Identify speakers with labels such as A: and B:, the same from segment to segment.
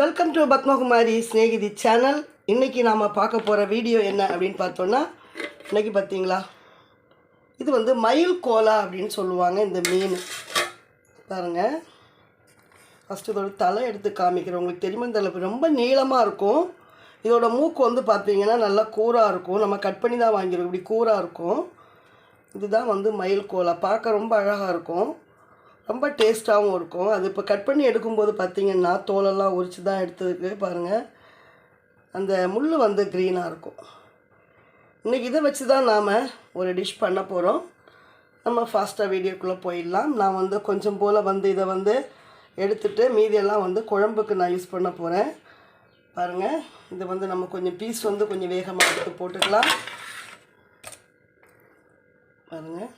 A: Welcome to Padmakumari Snehithi channel இன்றைக்கி நாம் பார்க்க போகிற வீடியோ என்ன அப்படின்னு பார்த்தோன்னா இன்றைக்கி பார்த்தீங்களா? இது வந்து மயில் கோலா அப்படின்னு சொல்லுவாங்க இந்த மீன். பாருங்கள் ஃபஸ்ட்டு இதோட தலை எடுத்து காமிக்கிறேன். உங்களுக்கு தெரியுமா? இந்த தலை ரொம்ப நீளமாக இருக்கும். இதோட மூக்கு வந்து பார்த்தீங்கன்னா நல்லா கூராக இருக்கும். நம்ம கட் பண்ணி தான் வாங்கியிருக்கோம் இப்படி கூராக இருக்கும். இதுதான் வந்து மயில் கோலா. பார்க்க ரொம்ப அழகாக இருக்கும். ரொம்ப டேஸ்ட்டாகவும் இருக்கும். அது இப்போ கட் பண்ணி எடுக்கும்போது பார்த்தீங்கன்னா தோலெல்லாம் உரிச்சு தான் எடுத்ததுக்கு பாருங்கள் அந்த முள் வந்து க்ரீனாக இருக்கும். இன்றைக்கி இதை வச்சு தான் நாம் ஒரு டிஷ் பண்ண போகிறோம் நம்ம ஃபாஸ்ட்டாக வீடியோக்குள்ளே போயிடலாம். நான் வந்து கொஞ்சம் போல் வந்து இதை வந்து எடுத்துட்டு மீதியெல்லாம் வந்து குழம்புக்கு நான் யூஸ் பண்ண போகிறேன் பாருங்கள் இது வந்து நம்ம கொஞ்சம் பீஸ் வந்து கொஞ்சம் வேகமாக எடுத்து போட்டுக்கலாம். பாருங்கள்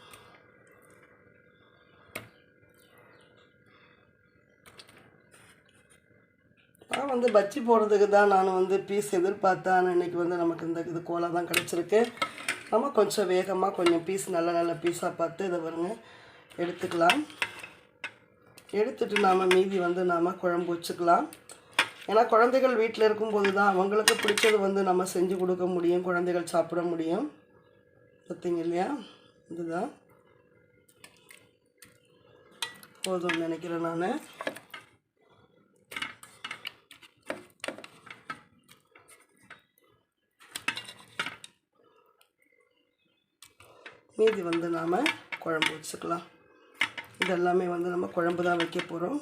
A: நான் வந்து பஜ்ஜி போடுறதுக்கு தான் நான் வந்து பீஸ் எதிர்பார்த்தேன். ஆனால் இன்றைக்கி வந்து நமக்கு இந்த இது கோலா தான் கிடச்சிருக்கு. நம்ம கொஞ்சம் வேகமாக கொஞ்சம் பீஸ் நல்ல நல்ல பீஸாக பார்த்து இதை வருங்க எடுத்துக்கலாம். எடுத்துட்டு நாம் மீதி வந்து நாம் குழம்பு வச்சுக்கலாம். ஏன்னா குழந்தைகள் வீட்டில் இருக்கும்போது தான் அவங்களுக்கு பிடிச்சது வந்து நம்ம செஞ்சு கொடுக்க முடியும் குழந்தைகள் சாப்பிட முடியும். பார்த்தீங்க இல்லையா? இதுதான். போதும்னு நினைக்கிறேன் நான். மீதி வந்து நாம் குழம்பு வச்சுக்கலாம். இதெல்லாமே வந்து நம்ம குழம்பு தான் வைக்க போகிறோம்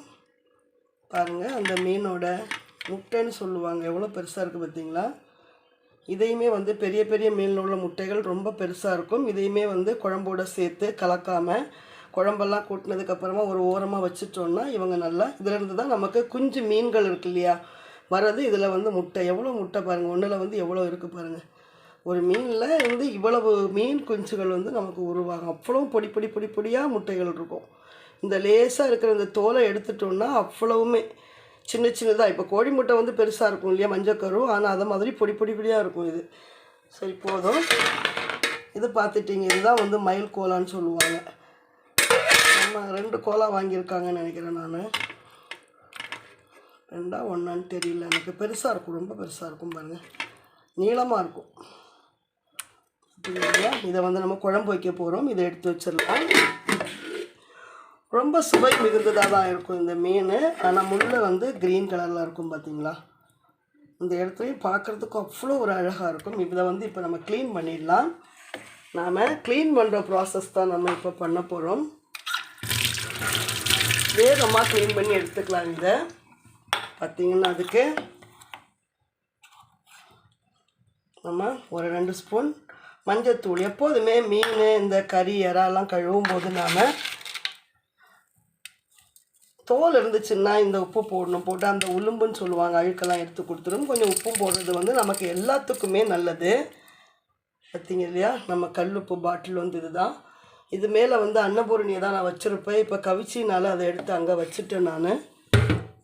A: பாருங்கள் அந்த மீனோட முட்டைன்னு சொல்லுவாங்க. எவ்வளோ பெருசாக இருக்குது பார்த்தீங்களா இதையுமே வந்து பெரிய பெரிய மீனில் உள்ள முட்டைகள் ரொம்ப பெருசாக இருக்கும். இதையுமே வந்து குழம்போட சேர்த்து கலக்காமல் குழம்பெல்லாம் கூட்டினதுக்கப்புறமா ஒரு ஓரமாக வச்சுட்டோன்னா இவங்க நல்லா இதிலேருந்து தான் நமக்கு குஞ்சு மீன்கள் இருக்கு இல்லையா? வர்றது இதில் வந்து முட்டை. எவ்வளோ முட்டை பாருங்கள் ஒன்றில் வந்து எவ்வளோ இருக்குது பாருங்கள் ஒரு மீனில் வந்து இவ்வளவு மீன் குஞ்சுகள் வந்து நமக்கு உருவாகும். அவ்வளோ பொடி பொடி பொடி பொடியாக முட்டைகள் இருக்கும். இந்த லேசாக இருக்கிற இந்த தோலை எடுத்துட்டோம்னா அவ்வளவுமே சின்ன சின்னதாக இப்போ கோழி முட்டை வந்து பெருசாக இருக்கும் இல்லையா மஞ்சக்கரு ஆனால் அதை மாதிரி பொடி பொடி பொடியாக இருக்கும் இது. சரி போதும். இது பார்த்துட்டிங்க. இதுதான் வந்து மயில் கோலான்னு சொல்லுவாங்க. நம்ம ரெண்டு கோலா வாங்கியிருக்காங்கன்னு நினைக்கிறேன் நான். ரெண்டா ஒன்றான்னு தெரியல. எனக்கு பெருசாக இருக்கும் ரொம்ப பெருசாக இருக்கும் பாருங்கள் நீளமாக இருக்கும். இல்லையா இதை வந்து நம்ம குழம்பு வைக்க போகிறோம் இதை எடுத்து வச்சிடலாம். ரொம்ப சுவை மிகுந்ததாக தான் இருக்கும் இந்த மீன். ஆனால் முள்ளு வந்து க்ரீன் கலரில் இருக்கும் பார்த்தீங்களா இந்த இடத்துலையும் பார்க்குறதுக்கு அவ்வளோ ஒரு அழகாக இருக்கும். இதை வந்து இப்போ நம்ம க்ளீன் பண்ணிடலாம். நாம் க்ளீன் பண்ணுற ப்ராசஸ் தான் நம்ம இப்போ பண்ண போகிறோம் வேகமாக க்ளீன் பண்ணி எடுத்துக்கலாம் இதை. பார்த்தீங்கன்னா அதுக்கு நம்ம ஒரு ரெண்டு ஸ்பூன் மஞ்சத்தூள் எப்போதுமே மீன் இந்த கறி இறாலாம் கழுவும் போது நாம் தோல் இருந்துச்சுன்னா இந்த உப்பு போடணும். போட்டு அந்த உளும்புன்னு சொல்லுவாங்க அழுக்கெல்லாம் எடுத்து கொடுத்துரும் கொஞ்சம் உப்பும் போடுறது வந்து நமக்கு எல்லாத்துக்குமே நல்லது. பார்த்தீங்க இல்லையா? நம்ம கல்லுப்பு பாட்டில் வந்து இதுதான். இது மேலே வந்து அன்னபூரணியை தான் நான் வச்சுருப்பேன். இப்போ கவிச்சினால் அதை எடுத்து அங்கே வச்சுட்டேன் நான்.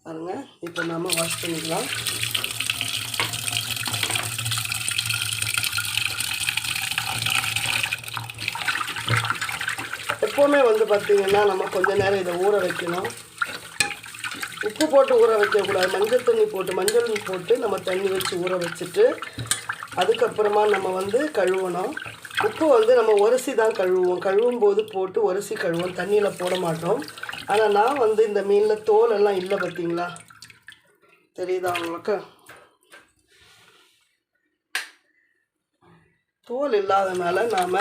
A: பாருங்க இப்போ நாம் வாஷ் பண்ணிக்கலாம். எப்போவுமே வந்து பார்த்திங்கன்னா நம்ம கொஞ்ச நேரம் இதை ஊற வைக்கணும். உப்பு போட்டு ஊற வைக்கக்கூடாது. மஞ்சள் தண்ணி போட்டு மஞ்சள் போட்டு நம்ம தண்ணி வச்சு ஊற வச்சுட்டு அதுக்கப்புறமா நம்ம வந்து கழுவணும். உப்பு வந்து நம்ம உரசி தான் கழுவுவோம். கழுவும் போது போட்டு உரசி கழுவோம் தண்ணியில் போட மாட்டோம். ஆனால் நான் வந்து இந்த மீனில் தோல் எல்லாம் இல்லை பார்த்தீங்களா தெரியுதா உங்களுக்கு? தோல் இல்லாதனால நாம்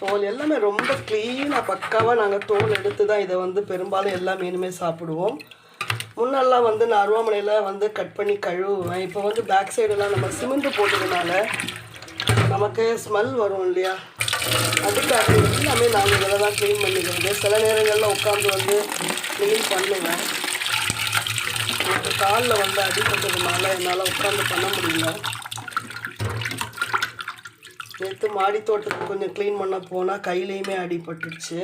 A: தோல் எல்லாமே ரொம்ப க்ளீனாக பக்காவாக நாங்கள் தோல் எடுத்து தான் இதை வந்து பெரும்பாலும் எல்லா மீனுமே சாப்பிடுவோம். முன்னெல்லாம் வந்து நான் அருவாமனையில் வந்து கட் பண்ணி கழுவுவேன். இப்போ வந்து பேக் சைடெல்லாம் நம்ம சிமெண்ட் போட்டதுனால நமக்கு ஸ்மெல் வரும் இல்லையா? அதுக்காக எல்லாமே நாங்கள் இதில் தான் க்ளீன் பண்ணிக்கிறது. சில நேரங்களில் உட்காந்து வந்து க்ளீன் பண்ணுவேன். எனக்கு காலில் வந்து அடிப்பட்டதுனால என்னால் உட்காந்து பண்ண முடியல. நேற்று மாடி தோட்டத்துக்கு கொஞ்சம் க்ளீன் பண்ண போனால் கையிலையுமே அடிபட்டுருச்சு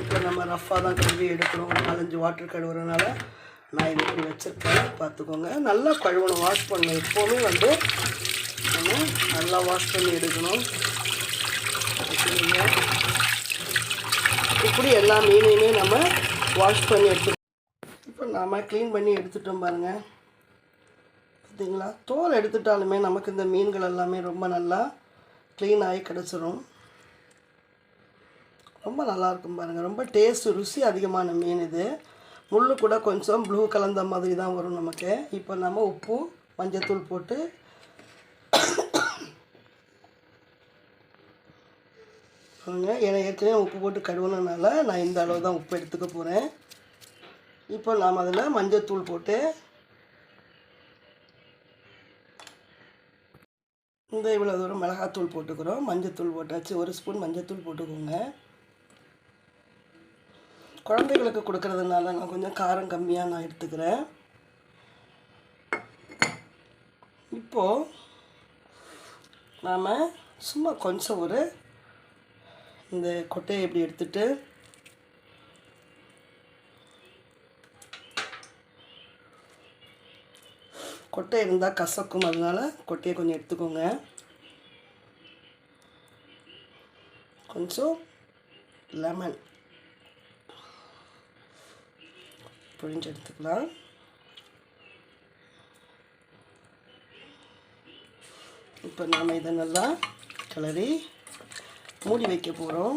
A: இப்போ நம்ம ரஃப்பாக தான் கழுவி எடுக்கணும். நாலஞ்சு வாட்டர் கழுவுறதுனால நான் இது இப்படி வச்சுருக்கேன். பார்த்துக்கோங்க. நல்லா கழுவணும். வாஷ் பண்ணணும். எப்போவுமே வந்து நம்ம நல்லா வாஷ் பண்ணி எடுக்கணும். இப்படி எல்லா மீனையுமே நம்ம வாஷ் பண்ணி எடுத்து இப்போ நாம் க்ளீன் பண்ணி எடுத்துட்டோம் பாருங்கள் பார்த்தீங்களா தோல் எடுத்துட்டாலுமே நமக்கு இந்த மீன்கள் எல்லாமே ரொம்ப நல்லா க்ளீன் ஆகி கிடச்சிரும். ரொம்ப நல்லா இருக்கும் பாருங்கள் ரொம்ப டேஸ்ட் ருசி அதிகமான மீன் இது. முள் கூட கொஞ்சம் ப்ளூ கலந்த மாதிரி தான் வரும் நமக்கு. இப்போ நம்ம உப்பு மஞ்சத்தூள் போட்டு பாருங்கள் ஏன்னா ஏற்கனவே உப்பு போட்டு கழுவுனனால நான் இந்த அளவு தான் உப்பு எடுத்துக்க போகிறேன் இப்போ நாம் அதில் மஞ்சத்தூள் போட்டு இந்த இவ்வளோ தூரம் மிளகாத்தூள் போட்டுக்கிறோம். மஞ்சத்தூள் போட்டாச்சு. ஒரு ஸ்பூன் மஞ்சத்தூள் போட்டுக்கோங்க. குழந்தைகளுக்கு கொடுக்கறதுனால நான் கொஞ்சம் காரம் கம்மியாக நான் எடுத்துக்கிறேன். இப்போது நாம் சும்மா கொஞ்சம் ஒரு இந்த கொட்டையை இப்படி எடுத்துகிட்டு கொட்டை இருந்தால் கசக்கும். அதனால் கொட்டையை கொஞ்சம் எடுத்துக்கோங்க. கொஞ்சம் லெமன் புழிஞ்சு எடுத்துக்கலாம். இப்போ நாம் இதை நல்லா கிளறி மூடி வைக்க போகிறோம்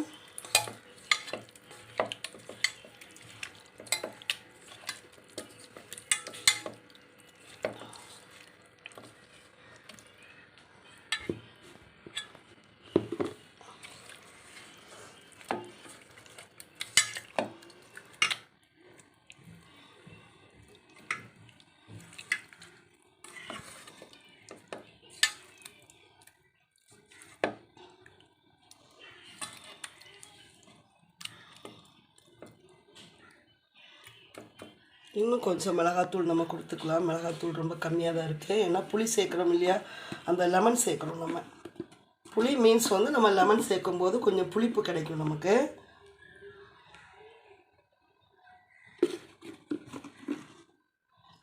A: இன்னும் கொஞ்சம் மிளகாத்தூள் நம்ம கொடுத்துக்கலாம். மிளகாத்தூள் ரொம்ப கம்மியாக தான் இருக்குது ஏன்னா புளி சேர்க்குறோம் இல்லையா? அந்த லெமன் சேர்க்குறோம் நம்ம. புளி மீன்ஸ் வந்து நம்ம லெமன் சேர்க்கும்போது கொஞ்சம் புளிப்பு கிடைக்கும் நமக்கு.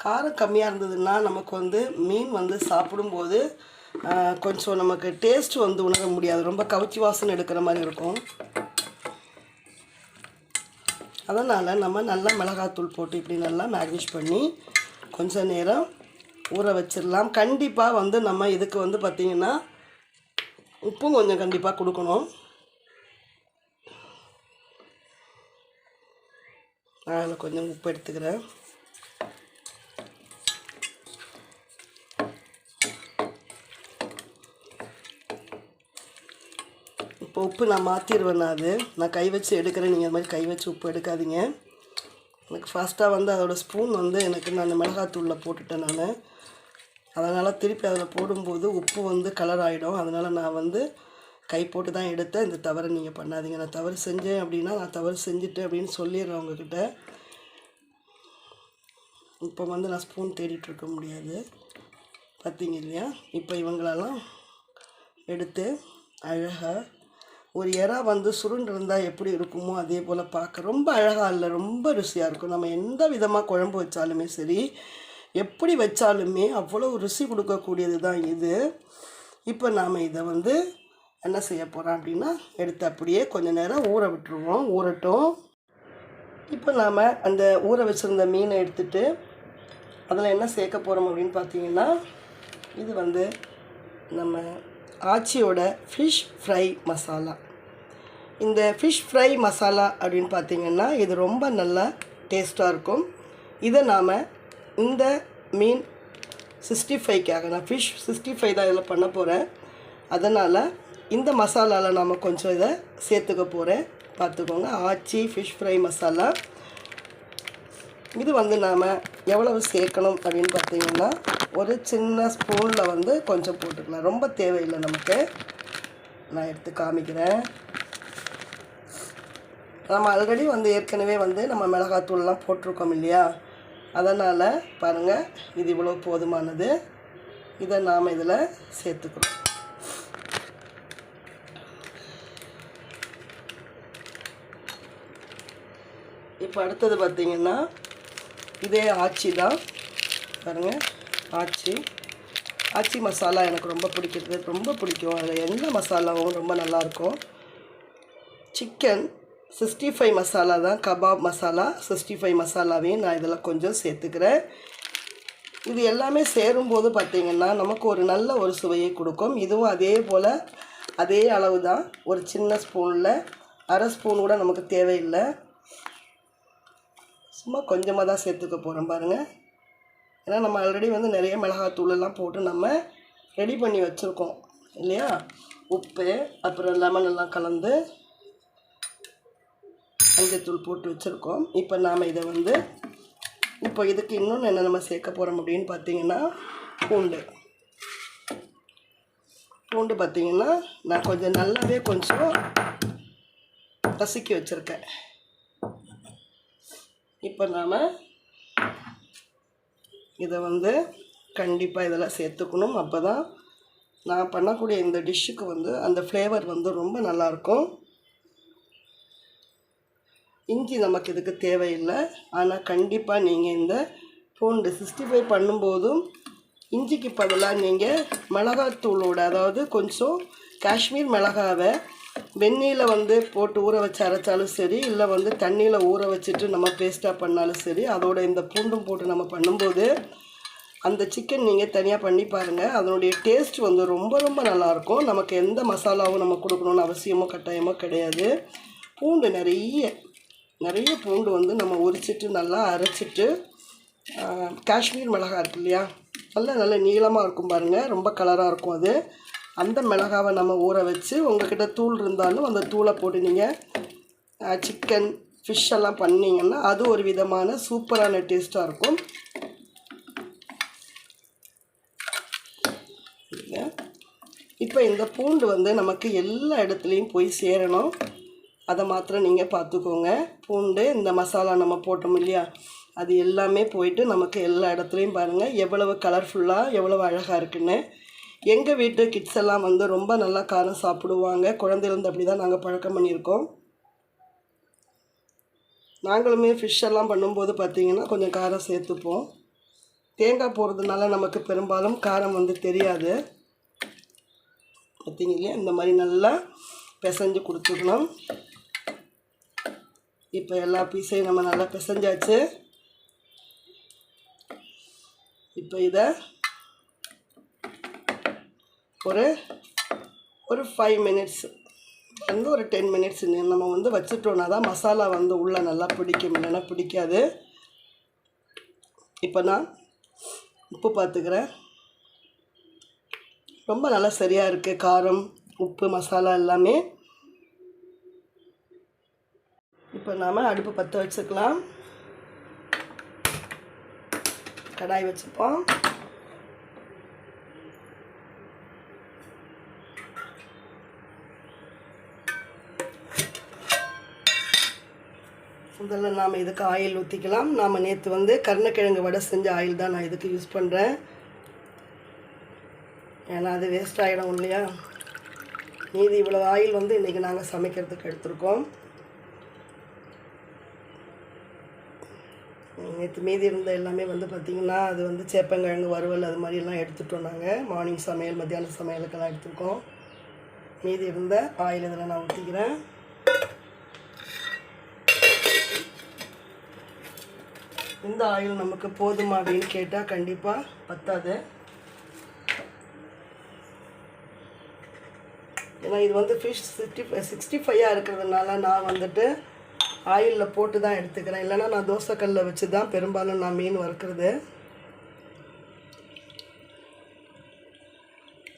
A: காரம் கம்மியாக இருந்ததுன்னா நமக்கு வந்து மீன் வந்து சாப்பிடும்போது கொஞ்சம் நமக்கு டேஸ்ட் வந்து உணர முடியாது. ரொம்ப கவுச்சி வாசனை எடுக்கிற மாதிரி இருக்கும். அதனால் நம்ம நல்லா மிளகாத்தூள் போட்டு இப்படி நல்லா மேக்னேஜ் பண்ணி கொஞ்ச நேரம் ஊற வச்சிடலாம். கண்டிப்பாக வந்து நம்ம இதுக்கு வந்து பார்த்திங்கன்னா உப்பும் கொஞ்சம் கண்டிப்பாக கொடுக்கணும். நான் அதில் கொஞ்சம் உப்பு எடுத்துக்கிறேன். உப்பு நான் மாற்றிடுவேன் நான் அது. நான் கை வச்சு எடுக்கிறேன். நீங்கள் அது மாதிரி கை வச்சு உப்பு எடுக்காதீங்க. எனக்கு ஃபாஸ்ட்டாக வந்து அதோடய ஸ்பூன் வந்து எனக்கு நான் மிளகாத்தூளில் போட்டுட்டேன் நான். அதனால் திருப்பி அதில் போடும்போது உப்பு வந்து கலர் ஆகிடும் அதனால் நான் வந்து கை போட்டு தான் எடுத்தேன். இந்த தவறை நீங்கள் பண்ணாதீங்க. நான் தவறு செஞ்சேன் அப்படின்னா நான் தவறு செஞ்சுட்டேன் அப்படின்னு சொல்லிடுறேன் உங்ககிட்ட இப்போ வந்து நான் ஸ்பூன் தேடிட்டுருக்க முடியாது. பார்த்தீங்க இல்லையா? இப்போ இவங்களெல்லாம் எடுத்து அழகாக ஒரு எறா வந்து சுருண்டு இருந்தால் எப்படி இருக்குமோ அதே போல் பார்க்க ரொம்ப அழகாக இல்லை ரொம்ப ருசியாக இருக்கும். நம்ம எந்த விதமாக குழம்பு வச்சாலுமே சரி எப்படி வச்சாலுமே அவ்வளோ ருசி கொடுக்கக்கூடியது தான் இது. இப்போ நாம் இதை வந்து என்ன செய்ய போகிறோம் அப்படின்னா எடுத்து அப்படியே கொஞ்ச நேரம் ஊற விட்டுருவோம் ஊறட்டும். இப்போ நாம் அந்த ஊற வச்சுருந்த மீனை எடுத்துட்டு அதில் என்ன சேர்க்க போகிறோம் அப்படின்னு பார்த்தீங்கன்னா இது வந்து நம்ம ஆச்சியோட ஃபிஷ் ஃப்ரை மசாலா இந்த ஃபிஷ் ஃப்ரை மசாலா அப்படின்னு பார்த்தீங்கன்னா இது ரொம்ப நல்லா டேஸ்ட்டாக இருக்கும். இதை நாம் இந்த மீன் சிக்ஸ்டி ஃபைவ்க்காக நான் ஃபிஷ் சிக்ஸ்டி ஃபைவ் தான் இதில் பண்ண போகிறேன் அதனால் இந்த மசாலாவில் நாம் கொஞ்சம் இதை சேர்த்துக்க போகிறேன் பார்த்துக்கோங்க ஆச்சி ஃபிஷ் ஃப்ரை மசாலா இது வந்து நாம் எவ்வளவு சேர்க்கணும் அப்படின்னு பார்த்தீங்கன்னா ஒரு சின்ன ஸ்பூனில் வந்து கொஞ்சம் போட்டுக்கலாம். ரொம்ப தேவையில்லை நமக்கு. நான் எடுத்து காமிக்கிறேன். நம்ம ஆல்ரெடி வந்து ஏற்கனவே வந்து நம்ம மிளகாத்தூள்லாம் போட்டிருக்கோம் இல்லையா? அதனால் பாருங்கள் இது இவ்வளோ போதுமானது. இதை நாம் இதில் சேர்த்துக்கிறோம். இப்போ அடுத்தது பார்த்திங்கன்னா இதே ஆச்சி தான். பாருங்கள் ஆச்சி. ஆச்சி மசாலா எனக்கு ரொம்ப பிடிக்கிறது. ரொம்ப பிடிக்கும். அதில் எந்த மசாலாவும் ரொம்ப நல்லாயிருக்கும் சிக்கன் சிக்ஸ்டி ஃபைவ் மசாலா தான். கபாப் மசாலா சிக்ஸ்டி ஃபைவ் மசாலாவையும் நான் இதில் கொஞ்சம் சேர்த்துக்கிறேன். இது எல்லாமே சேரும்போது பார்த்திங்கன்னா நமக்கு ஒரு நல்ல ஒரு சுவையை கொடுக்கும். இதுவும் அதே போல் அதே அளவு தான் ஒரு சின்ன ஸ்பூனில் அரை ஸ்பூன் கூட நமக்கு தேவையில்லை. சும்மா கொஞ்சமாக தான் சேர்த்துக்க போகிறோம் பாருங்கள் ஏன்னா நம்ம ஆல்ரெடி வந்து நிறைய மிளகாத்தூள் எல்லாம் போட்டு நம்ம ரெடி பண்ணி வச்சுருக்கோம். இல்லையா? உப்பு அப்புறம் லெமன் எல்லாம் கலந்து மஞ்சத்தூள் போட்டு வச்சுருக்கோம். இப்போ நாம் இதை வந்து இப்போ இதுக்கு இன்னொன்று என்ன நம்ம சேர்க்க போகிறோம் அப்படின்னு பார்த்தீங்கன்னா பூண்டு. பூண்டு பார்த்தீங்கன்னா நான் கொஞ்சம் நல்லாவே கொஞ்சம் நசுக்கி வச்சுருக்கேன். இப்போ நாம் இதை வந்து கண்டிப்பாக இதெல்லாம் சேர்த்துக்கணும். அப்போ தான் நான் பண்ணக்கூடிய இந்த டிஷ்ஷுக்கு வந்து அந்த ஃப்ளேவர் வந்து ரொம்ப நல்லாயிருக்கும். இஞ்சி நமக்கு இதுக்கு தேவையில்லை. ஆனால் கண்டிப்பாக நீங்கள் இந்த பூண்டு சிக்ஸ்டி ஃபைவ் பண்ணும்போதும் இஞ்சிக்கு பதிலாக நீங்கள் மிளகாத்தூளோட அதாவது கொஞ்சம் காஷ்மீர் மிளகாவை வெந்நீரில் வந்து போட்டு ஊற வச்சு அரைச்சாலும் சரி இல்லை வந்து தண்ணியில் ஊற வச்சுட்டு நம்ம பேஸ்ட்டாக பண்ணாலும் சரி அதோட இந்த பூண்டும் போட்டு நம்ம பண்ணும்போது அந்த சிக்கன் நீங்கள் தனியாக பண்ணி பாருங்கள் அதனுடைய டேஸ்ட் வந்து ரொம்ப ரொம்ப நல்லாயிருக்கும் நமக்கு எந்த மசாலாவும் நம்ம கொடுக்கணுன்னு அவசியமோ கட்டாயமோ கிடையாது. பூண்டு நிறைய நிறைய பூண்டு வந்து நம்ம உரிச்சிட்டு நல்லா அரைச்சிட்டு காஷ்மீர் மிளகா இருக்கு இல்லையா? நல்லா நல்ல நீளமாக இருக்கும் பாருங்கள் ரொம்ப கலராக இருக்கும் அது. அந்த மிளகாவை நம்ம ஊற வச்சு உங்கள்கிட்ட தூள் இருந்தாலும் அந்த தூளை போட்டு நீங்கள் சிக்கன் ஃபிஷ் எல்லாம் பண்ணிங்கன்னா அது ஒரு விதமான சூப்பரான டேஸ்ட்டாக இருக்கும். இப்போ இந்த பூண்டு வந்து நமக்கு எல்லா இடத்துலையும் போய் சேரணும். அதை மாத்திரம் நீங்கள் பார்த்துக்கோங்க பூண்டு இந்த மசாலா நம்ம போட்டோம் இல்லையா? அது எல்லாமே போயிட்டு நமக்கு எல்லா இடத்துலையும் பாருங்கள் எவ்வளவு கலர்ஃபுல்லாக எவ்வளவு அழகாக இருக்குன்னு. எங்கள் வீட்டு கிட்ஸ் எல்லாம் வந்து ரொம்ப நல்லா காரம் சாப்பிடுவாங்க. குழந்தையிலேருந்து அப்படி தான் நாங்கள் பழக்கம் பண்ணியிருக்கோம். நாங்களுமே ஃபிஷ் எல்லாம் பண்ணும்போது பார்த்திங்கன்னா கொஞ்சம் காரம் சேர்த்துப்போம். தேங்காய் போடுறதுனால நமக்கு பெரும்பாலும் காரம் வந்து தெரியாது. பார்த்திங்க இல்லையா இந்த மாதிரி நல்லா பிசைஞ்சு கொடுத்துக்கணும். இப்போ எல்லா பீஸையும் நம்ம நல்லா பிசைஞ்சாச்சு. இப்போ இதை ஒரு ஒரு ஃபைவ் மினிட்ஸ் வந்து ஒரு டென் மினிட்ஸ் நம்ம வந்து வச்சுட்டோன்னா தான் மசாலா வந்து உள்ளே நல்லா பிடிக்கும். இல்லைன்னா பிடிக்காது. இப்போ நான் உப்பு பார்த்துக்கிறேன். ரொம்ப நல்லா சரியாக இருக்குது காரம் உப்பு மசாலா எல்லாமே. இப்போ நாம் அடுப்பு பற்ற வச்சுக்கலாம். கடாய் வச்சுப்போம். முதல்ல நாம் இதுக்கு ஆயில் ஊற்றிக்கலாம் நாம் நேற்று வந்து கருணக்கிழங்கு வடை செஞ்ச ஆயில் தான் நான் இதுக்கு யூஸ் பண்ணுறேன் ஏன்னா அது வேஸ்ட் ஆகிடும் இல்லையா? மீதி இவ்வளோ ஆயில் வந்து இன்றைக்கி நாங்கள் சமைக்கிறதுக்கு எடுத்திருக்கோம். நேற்று மீதி இருந்த எல்லாமே வந்து பார்த்திங்கன்னா அது வந்து சேப்பங்கிழங்கு வறுவல் அது மாதிரிலாம் எடுத்துட்டோம் நாங்கள் மார்னிங் சமையல் மத்தியான சமையலுக்கெல்லாம் எடுத்துருக்கோம். மீதி இருந்த ஆயில் இதில் நான் ஊற்றிக்கிறேன் இந்த ஆயில் நமக்கு போதுமா அப்படின்னு கேட்டால் கண்டிப்பாக பத்தாது. ஏன்னா இது வந்து ஃபிஷ் சிக்ஸ்டி ஃபைவ் சிக்ஸ்டி ஃபைவாக இருக்கிறதுனால நான் வந்துட்டு ஆயிலில் போட்டு தான் எடுத்துக்கிறேன். இல்லைன்னா நான் தோசைக்கல்லில் வச்சு தான் பெரும்பாலும் நான் மீன் வறுக்கிறது.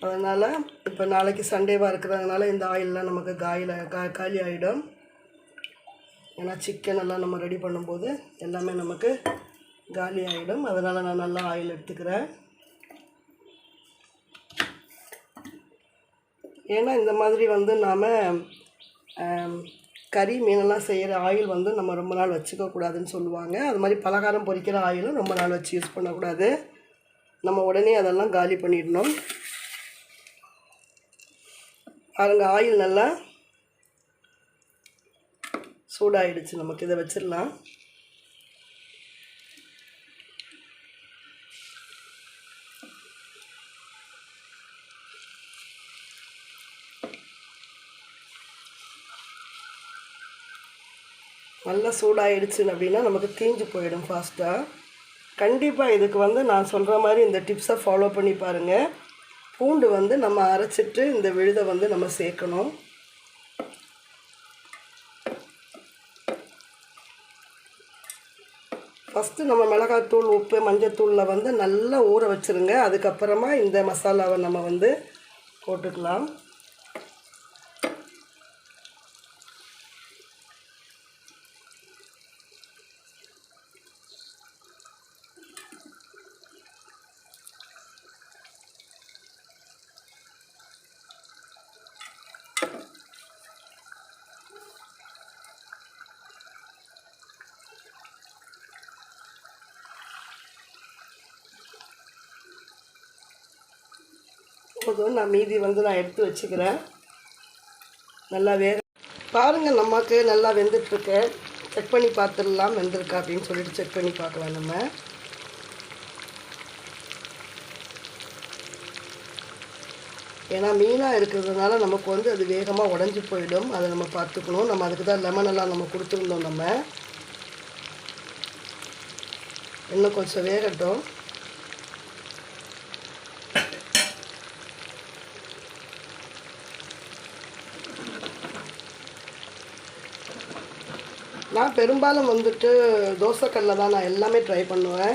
A: அதனால் இப்போ நாளைக்கு சண்டேவாக இருக்கிறதுனால இந்த ஆயிலெலாம் நமக்கு காயில் கா காலி ஆகிடும் ஏன்னா சிக்கன் எல்லாம் நம்ம ரெடி பண்ணும்போது எல்லாமே நமக்கு காலி ஆகிடும் அதனால் நான் நல்லா ஆயில் எடுத்துக்கிறேன். ஏன்னா இந்த மாதிரி வந்து நாம் கறி மீனெல்லாம் செய்கிற ஆயில் வந்து நம்ம ரொம்ப நாள் வச்சுக்கக்கூடாதுன்னு சொல்லுவாங்க. அது மாதிரி பலகாரம் பொரிக்கிற ஆயிலும் ரொம்ப நாள் வச்சு யூஸ் பண்ணக்கூடாது. நம்ம உடனே அதெல்லாம் காலி பண்ணிடணும். பாருங்கள் ஆயில் நல்லா சூடாகிடுச்சு நமக்கு இதை வச்சிடலாம். நல்லா சூடாகிடுச்சு அப்படின்னா நமக்கு தீஞ்சு போயிடும் ஃபாஸ்ட்டாக கண்டிப்பாக இதுக்கு வந்து நான் சொல்கிற மாதிரி இந்த டிப்ஸை ஃபாலோ பண்ணி பாருங்கள் பூண்டு வந்து நம்ம அரைச்சிட்டு இந்த விழுதை வந்து நம்ம சேர்க்கணும். ஃபஸ்ட்டு நம்ம மிளகாத்தூள் உப்பு மஞ்சத்தூளில் வந்து நல்லா ஊற வச்சுருங்க. அதுக்கப்புறமா இந்த மசாலாவை நம்ம வந்து போட்டுக்கலாம். போதும். நான் மீதி வந்து நான் எடுத்து வச்சுக்கிறேன். நல்லா வேக பாருங்கள் நமக்கு நல்லா வெந்துட்டுருக்கு. செக் பண்ணி பார்த்துடலாம் வெந்திருக்கா அப்படின்னு சொல்லிட்டு செக் பண்ணி பார்க்கலாம் நம்ம. ஏன்னா மீனாக இருக்கிறதுனால நமக்கு வந்து அது வேகமாக உடஞ்சி போயிடும். அதை நம்ம பார்த்துக்கணும். நம்ம அதுக்கு தான் லெமன் எல்லாம் நம்ம கொடுத்துருந்தோம் நம்ம. இன்னும் கொஞ்சம் வேகட்டும். நான் பெரும்பாலும் வந்துட்டு தோசைக்கல்லில் தான் நான் எல்லாமே ட்ரை பண்ணுவேன்.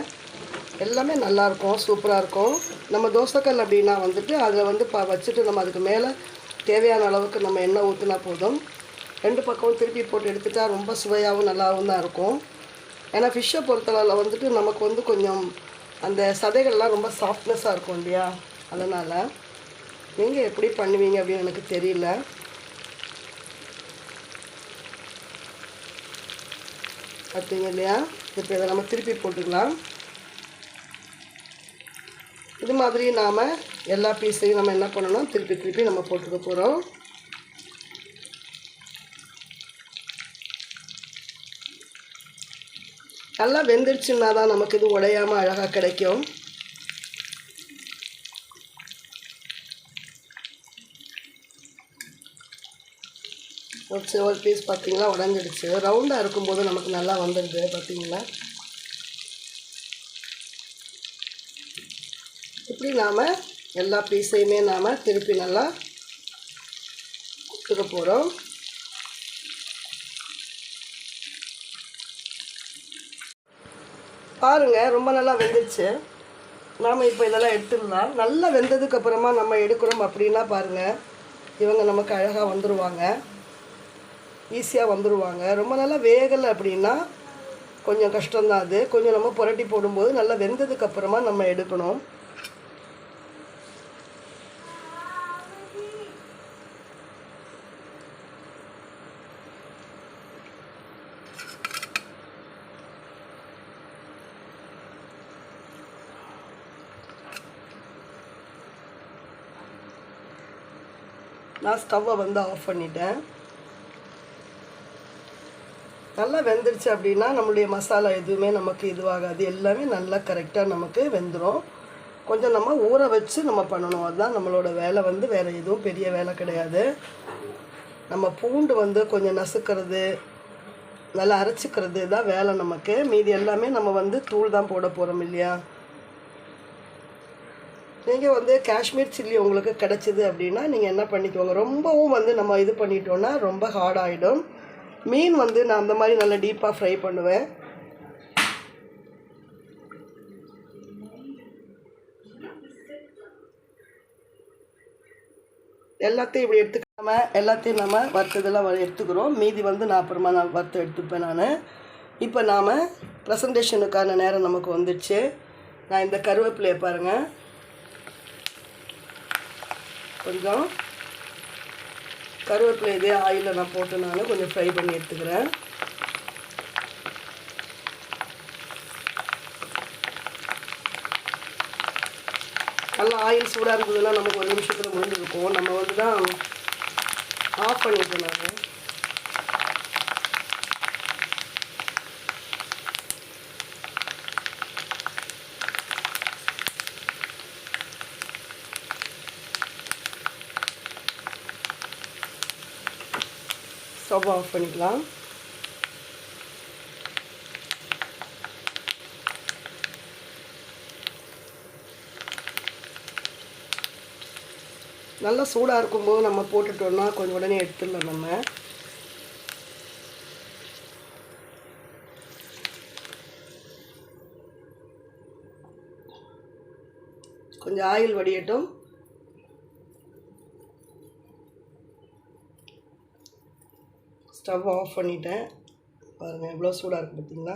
A: எல்லாமே நல்லாயிருக்கும் சூப்பராக இருக்கும் நம்ம தோசைக்கல் அப்படின்னா வந்துட்டு அதை வந்து ப வச்சுட்டு நம்ம அதுக்கு மேலே தேவையான அளவுக்கு நம்ம எண்ணெய் ஊற்றினா போதும். ரெண்டு பக்கமும் திருப்பி போட்டு எடுத்துட்டா ரொம்ப சுவையாகவும் நல்லாவும் தான் இருக்கும். ஏன்னா ஃபிஷ்ஷை பொறுத்தளவில் வந்துட்டு நமக்கு வந்து கொஞ்சம் அந்த சதைகள்லாம் ரொம்ப சாஃப்ட்னஸாக இருக்கும் இல்லையா? அதனால் நீங்கள் எப்படி பண்ணுவீங்க அப்படின்னு எனக்கு தெரியல. பார்த்தீங்க இல்லையா? இப்போ இதை நம்ம திருப்பி போட்டுக்கலாம். இது மாதிரி நாம் எல்லா பீஸையும் நம்ம என்ன பண்ணணும்? திருப்பி திருப்பி நம்ம போட்டுக்க போகிறோம் நல்லா வெந்துருச்சுன்னா தான் நமக்கு இது உடையாமல் அழகாக கிடைக்கும். ஒரு சி- ஒரு பீஸ் பார்த்திங்கன்னா உடஞ்சிடுச்சு ரவுண்டாக இருக்கும்போது நமக்கு நல்லா வந்துடுது. பார்த்திங்களா? இப்படி நாம் எல்லா பீஸையுமே நாம் திருப்பி நல்லா கொடுத்துக்க போகிறோம் பாருங்கள் ரொம்ப நல்லா வெந்துச்சு நாம் இப்போ இதெல்லாம் எடுத்துடலாம். நல்லா வெந்ததுக்கு அப்புறமா நம்ம எடுக்கிறோம் அப்படின்னா பாருங்கள் இவங்க நமக்கு அழகாக வந்துடுவாங்க ஈஸியாக வந்துடுவாங்க ரொம்ப நல்லா வேகலை அப்படின்னா கொஞ்சம் கஷ்டம்தான் அது. கொஞ்சம் நம்ம புரட்டி போடும்போது நல்லா வெந்ததுக்கு அப்புறமா நம்ம எடுக்கணும். நான் ஸ்டவ்வை வந்து ஆஃப் பண்ணிட்டேன். நல்லா வெந்துருச்சு அப்படின்னா நம்மளுடைய மசாலா எதுவுமே நமக்கு இதுவாகாது. எல்லாமே நல்லா கரெக்டாக நமக்கு வெந்துடும் கொஞ்சம் நம்ம ஊற வச்சு நம்ம பண்ணணும். அதுதான் நம்மளோட வேலை. வந்து வேறு எதுவும் பெரிய வேலை கிடையாது. நம்ம பூண்டு வந்து கொஞ்சம் நசுக்கிறது நல்லா அரைச்சிக்கிறது தான் வேலை நமக்கு. மீதி எல்லாமே நம்ம வந்து தூள் தான் போட போகிறோம் இல்லையா? நீங்கள் வந்து காஷ்மீர் சில்லி உங்களுக்கு கிடச்சிது அப்படின்னா நீங்கள் என்ன பண்ணிக்கோங்க? ரொம்பவும் வந்து நம்ம இது பண்ணிட்டோன்னா ரொம்ப ஹார்ட் ஆகிடும் மீன் வந்து நான் அந்த மாதிரி நல்லா டீப்பாக ஃப்ரை பண்ணுவேன். எல்லாத்தையும் இப்படி எடுத்துக்காம எல்லாத்தையும் நம்ம வறுத்ததெல்லாம் வ- எடுத்துக்கிறோம். மீதி வந்து நான் அப்புறமா நான் வறுத்து எடுத்துப்பேன் நான். இப்போ நாம் ப்ரெசன்டேஷனுக்கான நேரம் நமக்கு வந்துடுச்சு நான் இந்த கருவேப்பிலையை பாருங்கள் கொஞ்சம். கருவேப்பிலை இதே ஆயிலில் நான் போட்டு நான் கொஞ்சம் ஃப்ரை பண்ணி எடுத்துக்கிறேன். நல்லா ஆயில் சூடாக இருக்குதுன்னா நமக்கு ஒரு நிமிஷத்தில் முடிஞ்சிருக்கும். நம்ம வந்து தான் ஆஃப் பண்ணிட்டேன் நாங்கள் ஸ்டவ் ஆஃப் பண்ணிக்கலாம் நல்லா சூடாக இருக்கும்போது நம்ம போட்டுட்டோம்னா கொஞ்சம் உடனே எடுத்துடலாம் நம்ம. கொஞ்சம் ஆயில் வடியட்டும். ஸ்டவ் ஆஃப் பண்ணிட்டேன். பாருங்கள் எவ்வளோ சூடாக இருக்குது பார்த்திங்களா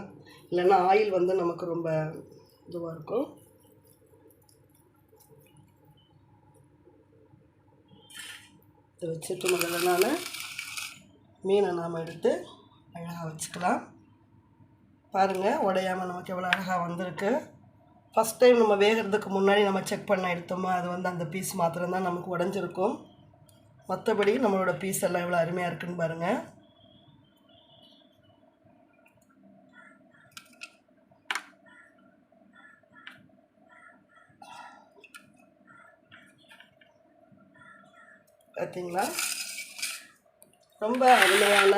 A: இல்லைன்னா ஆயில் வந்து நமக்கு ரொம்ப இதுவாக இருக்கும். இதை வச்சுட்டு முதல்ல நான் மீனை நாம் எடுத்து அழகாக வச்சுக்கலாம். பாருங்கள் உடையாமல் நமக்கு எவ்வளோ அழகாக வந்திருக்கு. ஃபஸ்ட் டைம் நம்ம வேகிறதுக்கு முன்னாடி நம்ம செக் பண்ண எடுத்தோமா அது வந்து அந்த பீஸ் மாத்திரம்தான் நமக்கு உடஞ்சிருக்கும். மற்றபடி நம்மளோட பீஸ் எல்லாம் எவ்வளோ அருமையாக இருக்குன்னு பாருங்கள் பார்த்தீங்களா ரொம்ப அருமையான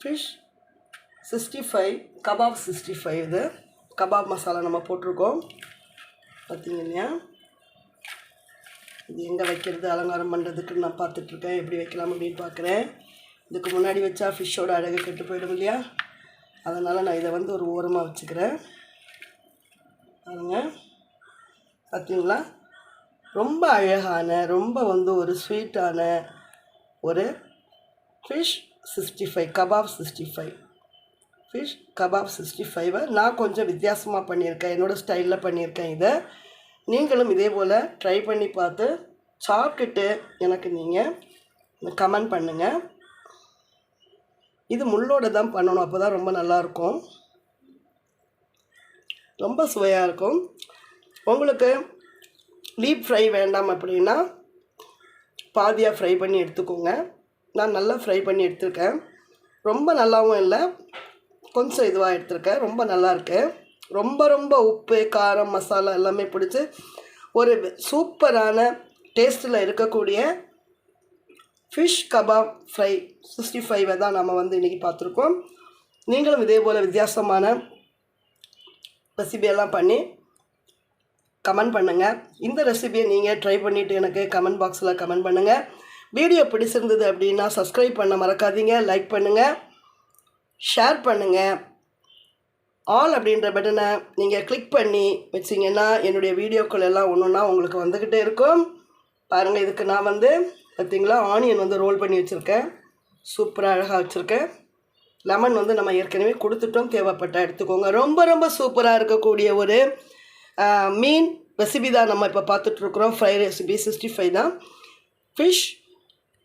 A: fish sixty five kebab sixty five இது. கபாப் மசாலா நம்ம போட்டிருக்கோம். பார்த்தீங்க இல்லையா? இது எங்கே வைக்கிறது அலங்காரம் பண்ணுறதுக்கு நான் பார்த்துட்ருக்கேன். எப்படி வைக்கலாம் அப்படின்னு பார்க்குறேன். இதுக்கு முன்னாடி வச்சா ஃபிஷ்ஷோட அழகு கெட்டு போயிடும் இல்லையா? அதனால் நான் இதை வந்து ஒரு ஓரமாக வச்சுக்கிறேன். பாருங்கள் பார்த்தீங்களா? ரொம்ப அழகான ரொம்ப வந்து ஒரு ஸ்வீட்டான ஒரு fish sixty five kebab sixty five fish kebab sixty ஃபைவை நான் கொஞ்சம் வித்தியாசமாக பண்ணியிருக்கேன். என்னோடய ஸ்டைலில் பண்ணியிருக்கேன் இதை. நீங்களும் இதே போல் ட்ரை பண்ணி பார்த்து சாப்பிட்டுட்டு எனக்கு நீங்கள் கமெண்ட் பண்ணுங்கள் இது முள்ளோட தான் பண்ணணும் அப்போ தான் ரொம்ப நல்லாயிருக்கும் ரொம்ப சுவையாக இருக்கும். உங்களுக்கு லீப் ஃப்ரை வேண்டாம் அப்படின்னா பாதியாக ஃப்ரை பண்ணி எடுத்துக்கோங்க. நான் நல்லா ஃப்ரை பண்ணி எடுத்திருக்கேன். ரொம்ப நல்லாவும் இல்லை. கொஞ்சம் இதுவாக எடுத்திருக்கேன். ரொம்ப நல்லாயிருக்கு ரொம்ப ரொம்ப உப்பு காரம் மசாலா எல்லாமே பிடிச்சி ஒரு சூப்பரான டேஸ்ட்டில் இருக்கக்கூடிய ஃபிஷ் கபாப் ஃப்ரை சிக்ஸ்டி ஃபைவை தான் நம்ம வந்து இன்றைக்கி பார்த்துருக்கோம். நீங்களும் இதே போல் வித்தியாசமான ரெசிபியெல்லாம் பண்ணி கமெண்ட் பண்ணுங்கள் இந்த ரெசிபியை நீங்கள் ட்ரை பண்ணிவிட்டு எனக்கு கமெண்ட் பாக்ஸில் கமெண்ட் பண்ணுங்கள் வீடியோ பிடிச்சிருந்தது அப்படின்னா சப்ஸ்கிரைப் பண்ண மறக்காதீங்க. லைக் பண்ணுங்கள் ஷேர் பண்ணுங்கள் ஆல் அப்படின்ற பட்டனை நீங்கள் கிளிக் பண்ணி வச்சிங்கன்னா என்னுடைய வீடியோக்கள் எல்லாம் ஒன்று ஒன்றா உங்களுக்கு வந்துக்கிட்டே இருக்கும். பாருங்கள் இதுக்கு நான் வந்து பார்த்திங்களா ஆனியன் வந்து ரோல் பண்ணி வச்சுருக்கேன். சூப்பராக அழகாக வச்சுருக்கேன். லெமன் வந்து நம்ம ஏற்கனவே கொடுத்துட்டோம். தேவைப்பட்ட எடுத்துக்கோங்க. ரொம்ப ரொம்ப சூப்பராக இருக்கக்கூடிய ஒரு மீன் ரெசிபி தான் நம்ம இப்போ பார்த்துட்ருக்குறோம். ஃப்ரை ரெசிபி சிக்ஸ்டி ஃபைவ் தான். ஃபிஷ்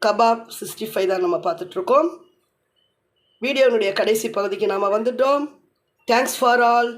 A: கபாப் சிக்ஸ்டி ஃபைவ் தான் நம்ம பார்த்துட்ருக்கோம். வீடியோனுடைய கடைசி பகுதிக்கு நாம் வந்துட்டோம். Thanks for all